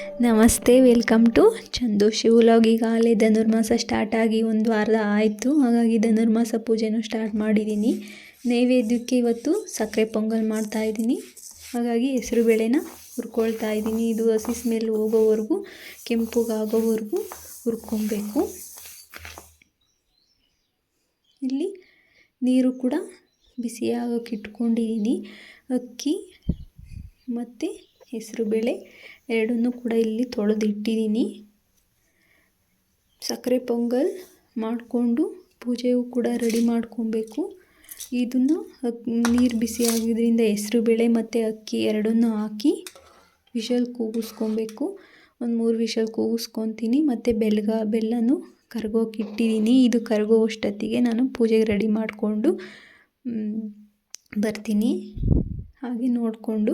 ನಮಸ್ತೆ, welcome to Chandu ಶಿವಲಾಗ್. ಈಗಾಗಲೇ ಧನುರ್ಮಾಸ start ಆಗಿ ಒಂದು ವಾರ ಆಯಿತು. ಹಾಗಾಗಿ ಧನುರ್ಮಾಸ ಪೂಜೆನೂ ಸ್ಟಾರ್ಟ್ ಮಾಡಿದ್ದೀನಿ. ನೈವೇದ್ಯಕ್ಕೆ ಇವತ್ತು ಸಕ್ಕರೆ ಪೊಂಗಲ್ ಮಾಡ್ತಾ ಇದ್ದೀನಿ. ಹಾಗಾಗಿ ಹೆಸರು ಬೇಳೆನ ಹುರ್ಕೊಳ್ತಾ ಇದ್ದೀನಿ. ಇದು ಹಸಿ ಸ್ಮೆಲ್ ಹೋಗೋವರೆಗೂ, ಕೆಂಪುಗಾಗೋವರೆಗೂ ಹುರ್ಕೊಬೇಕು. ಇಲ್ಲಿ ನೀರು ಕೂಡ ಬಿಸಿಯಾಗೋಕೆ ಇಟ್ಕೊಂಡಿದ್ದೀನಿ. ಅಕ್ಕಿ ಮತ್ತು ಹೆಸರುಬೇಳೆ ಎರಡನ್ನೂ ಕೂಡ ಇಲ್ಲಿ ತೊಳೆದು ಇಟ್ಟಿದ್ದೀನಿ ಸಕ್ಕರೆ ಪೊಂಗಲ್ ಮಾಡಿಕೊಂಡು ಪೂಜೆಯೂ ಕೂಡ ರೆಡಿ ಮಾಡ್ಕೊಬೇಕು. ಇದನ್ನು ನೀರು ಬಿಸಿ ಆಗಿದ್ದರಿಂದ ಹೆಸರುಬೇಳೆ ಮತ್ತು ಅಕ್ಕಿ ಎರಡನ್ನೂ ಹಾಕಿ ವಿಷಲ್ ಕೂಗಿಸ್ಕೊಬೇಕು. ಒಂದು ಮೂರು ವಿಷಲ್ ಕೂಗಿಸ್ಕೊತೀನಿ. ಮತ್ತು ಬೆಲ್ಗ, ಬೆಲ್ಲನೂ ಕರ್ಗೋಕೆ ಇಟ್ಟಿದ್ದೀನಿ. ಇದು ಕರಗೋ ಅಷ್ಟೊತ್ತಿಗೆ ನಾನು ಪೂಜೆಗೆ ರೆಡಿ ಮಾಡಿಕೊಂಡು ಬರ್ತೀನಿ. ಹಾಗೆ ನೋಡಿಕೊಂಡು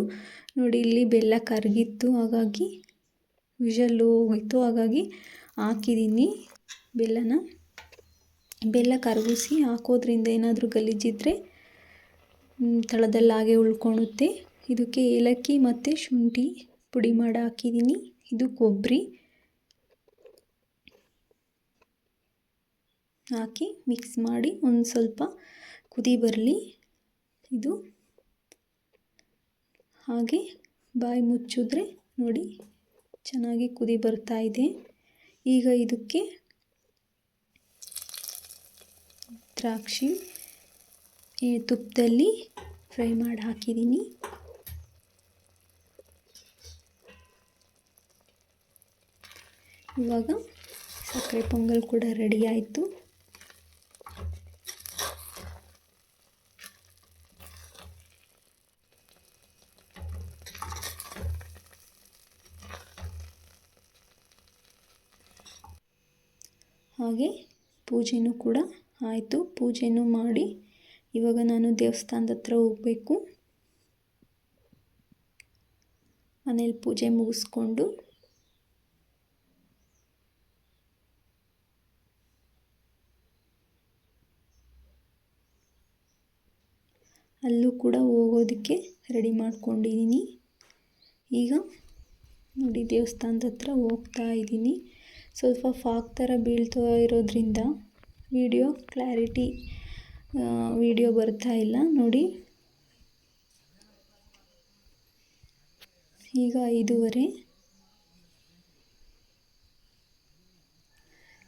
ನೋಡಿ, ಇಲ್ಲಿ ಬೆಲ್ಲ ಕರಗಿತ್ತು. ಹಾಗಾಗಿ ವಿಷಲ್ಲು ಹೋಗಿತ್ತು ಹಾಗಾಗಿ ಹಾಕಿದ್ದೀನಿ ಬೆಲ್ಲನ. ಬೆಲ್ಲ ಕರಗಿಸಿ ಹಾಕೋದ್ರಿಂದ ಏನಾದರೂ ಗಲೀಜಿದ್ರೆ ತಳದಲ್ಲಿ ಹಾಗೆ ಉಳ್ಕೊಳುತ್ತೆ ಇದಕ್ಕೆ ಏಲಕ್ಕಿ ಮತ್ತು ಶುಂಠಿ ಪುಡಿ ಮಾಡಿ ಹಾಕಿದ್ದೀನಿ. ಇದು ಕೊಬ್ಬರಿ. ಹಾಕಿ ಮಿಕ್ಸ್ ಮಾಡಿ ಒಂದು ಸ್ವಲ್ಪ ಕುದಿ ಬರಲಿ. ಇದು ಹಾಗೆ ಬಾಯಿ ಮುಚ್ಚಿದ್ರೆ ನೋಡಿ ಚೆನ್ನಾಗಿ ಕುದಿ ಬರ್ತಾ ಇದೆ. ಈಗ ಇದಕ್ಕೆ ದ್ರಾಕ್ಷಿ ತುಪ್ಪದಲ್ಲಿ ಫ್ರೈ ಮಾಡಿ ಹಾಕಿದ್ದೀನಿ. ಇವಾಗ ಸಕ್ಕರೆ ಪೊಂಗಲ್ ಕೂಡ ರೆಡಿ ಆಯಿತು. ಹಾಗೆ ಪೂಜೆನೂ ಕೂಡ ಆಯಿತು. ಪೂಜೆನೂ ಮಾಡಿ ಇವಾಗ ನಾನು ದೇವಸ್ಥಾನದ ಹತ್ರ ಹೋಗಬೇಕು. ಮನೇಲಿ ಪೂಜೆ ಮುಗಿಸ್ಕೊಂಡು ಅಲ್ಲೂ ಕೂಡ ಹೋಗೋದಕ್ಕೆ ರೆಡಿ ಮಾಡ್ಕೊಂಡಿದ್ದೀನಿ. ಈಗ ನೋಡಿ ದೇವಸ್ಥಾನದ ಹತ್ರ ಹೋಗ್ತಾ ಇದ್ದೀನಿ. ಸ್ವಲ್ಪ ಫಾಗ್ ಥರ ಬೀಳ್ತಾ ಇರೋದ್ರಿಂದ ವಿಡಿಯೋ ಕ್ಲಾರಿಟಿ ವಿಡಿಯೋ ಬರ್ತಾ ಇಲ್ಲ. ನೋಡಿ. ಈಗ ಐದೂವರೆ.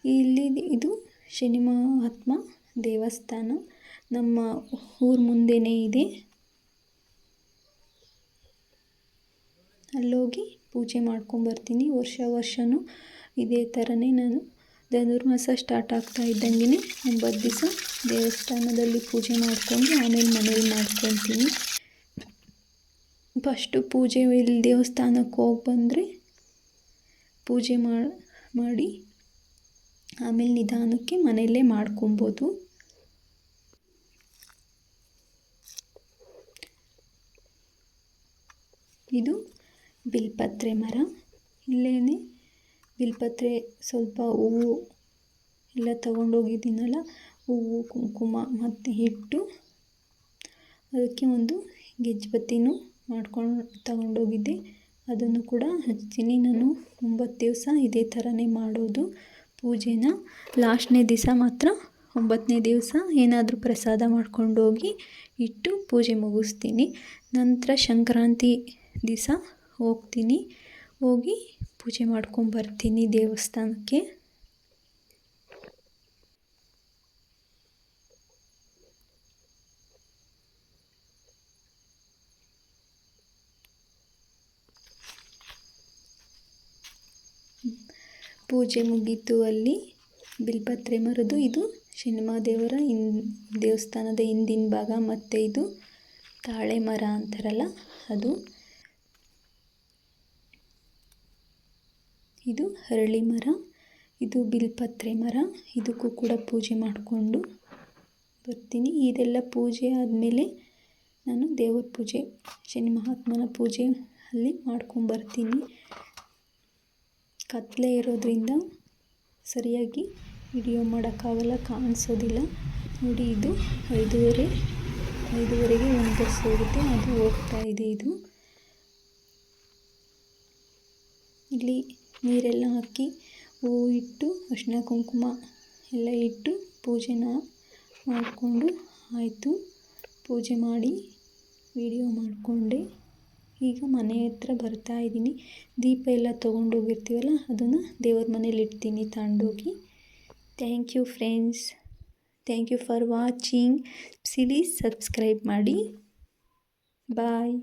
ಇಲ್ಲಿ ಇದು ಶನಿ ಮಹಾತ್ಮ ದೇವಸ್ಥಾನ. ನಮ್ಮ ಊರ ಮುಂದೆನೇ ಇದೆ. ಅಲ್ಲೋಗಿ ಪೂಜೆ ಮಾಡ್ಕೊಂಬರ್ತೀನಿ ವರ್ಷ ವರ್ಷವೂ ಇದೇ ಥರನೇ ನಾನು ಧನುರ್ಮಾಸ ಸ್ಟಾರ್ಟ್ ಆಗ್ತಾ ಇದ್ದಂಗೆ ಒಂಬತ್ತು ದಿವಸ ದೇವಸ್ಥಾನದಲ್ಲಿ ಪೂಜೆ ಮಾಡಿಕೊಂಡು ಆಮೇಲೆ ಮನೇಲಿ ಮಾಡ್ಕೊತೀನಿ. ಫಸ್ಟು ಪೂಜೆ ಇಲ್ಲಿ ದೇವಸ್ಥಾನಕ್ಕೆ ಹೋಗಿ ಬಂದರೆ ಪೂಜೆ ಮಾಡಿ ಆಮೇಲೆ ನಿಧಾನಕ್ಕೆ ಮನೆಯಲ್ಲೇ ಮಾಡ್ಕೊಬೋದು. ಇದು ಬಿಲ್ಪತ್ರೆ ಮರ. ಇಲ್ಲೇ ಬಿಲ್ಪತ್ರೆ ಸ್ವಲ್ಪ ಹೂವು ಎಲ್ಲ ತಗೊಂಡೋಗಿದ್ದೀನಲ್ಲ, ಹೂವು, ಕುಂಕುಮ ಮತ್ತು ಹಿಟ್ಟು. ಅದಕ್ಕೆ ಒಂದು ಗೆಜ್ಜುಬತ್ತಿನೂ ಮಾಡ್ಕೊಂಡು ತಗೊಂಡೋಗಿದ್ದೆ. ಅದನ್ನು ಕೂಡ ಹಚ್ತೀನಿ ನಾನು ಒಂಬತ್ತು ದಿವಸ ಇದೇ ಥರನೇ ಮಾಡೋದು ಪೂಜೆನ. ಲಾಸ್ಟ್ನೇ ದಿವಸ ಮಾತ್ರ ಒಂಬತ್ತನೇ ದಿವಸ ಏನಾದರೂ ಪ್ರಸಾದ ಮಾಡ್ಕೊಂಡೋಗಿ ಇಟ್ಟು ಪೂಜೆ ಮುಗಿಸ್ತೀನಿ. ನಂತರ ಸಂಕ್ರಾಂತಿ ದಿವಸ ಹೋಗ್ತೀನಿ. ಹೋಗಿ ಪೂಜೆ ಮಾಡ್ಕೊಂಬರ್ತೀನಿ ದೇವಸ್ಥಾನಕ್ಕೆ. ಪೂಜೆ ಮುಗೀತು ಅಲ್ಲಿ ಬಿಲ್ಪತ್ರೆ ಮರದು ಇದು ದೇವರ ಇನ್, ದೇವಸ್ಥಾನದ ಹಿಂದಿನ ಭಾಗ ಮತ್ತು ಇದು ತಾಳೆ ಮರ ಅಂತಾರಲ್ಲ ಅದು. ಇದು ಹರಳಿ ಮರ, ಇದು ಬಿಲ್ಪತ್ರೆ ಮರ, ಇದಕ್ಕೂ ಕೂಡ ಪೂಜೆ ಮಾಡಿಕೊಂಡು ಬರ್ತೀನಿ. ಇದೆಲ್ಲ ಪೂಜೆ ಆದಮೇಲೆ ನಾನು ದೇವರ ಪೂಜೆ, ಶನಿ ಮಹಾತ್ಮನ ಪೂಜೆ ಅಲ್ಲಿ ಮಾಡ್ಕೊಂಬರ್ತೀನಿ ಕತ್ತಲೆ ಇರೋದ್ರಿಂದ ಸರಿಯಾಗಿ ವಿಡಿಯೋ ಮಾಡೋಕ್ಕಾಗಲ್ಲ, ಕಾಣಿಸೋದಿಲ್ಲ. ನೋಡಿ ಇದು ಐದೂವರೆ, ಐದೂವರೆಗೆ ಒಂದು ಬಸ್ ಹೋಗುತ್ತೆ, ಅದು ಹೋಗ್ತಾ ಇದೆ ಇದು. ಇಲ್ಲಿ ನೀರೆಲ್ಲ ಹಾಕಿ ಹೂವು ಇಟ್ಟು ಅರಿಶಿನ ಕುಂಕುಮ ಎಲ್ಲ ಇಟ್ಟು ಪೂಜೆನ ಮಾಡಿಕೊಂಡು ಆಯಿತು. ಪೂಜೆ ಮಾಡಿ ವಿಡಿಯೋ ಮಾಡಿಕೊಂಡೆ. ಈಗ ಮನೆ ಹತ್ರ ಬರ್ತಾ ಇದ್ದೀನಿ. ದೀಪ ಎಲ್ಲ ತೊಗೊಂಡೋಗಿರ್ತೀವಲ್ಲ ಅದನ್ನು ದೇವ್ರ ಮನೇಲಿ ಇಡ್ತೀನಿ ತಗೊಂಡೋಗಿ thank you friends thank you for watching please subscribe ಮಾಡಿ. ಬಾಯ್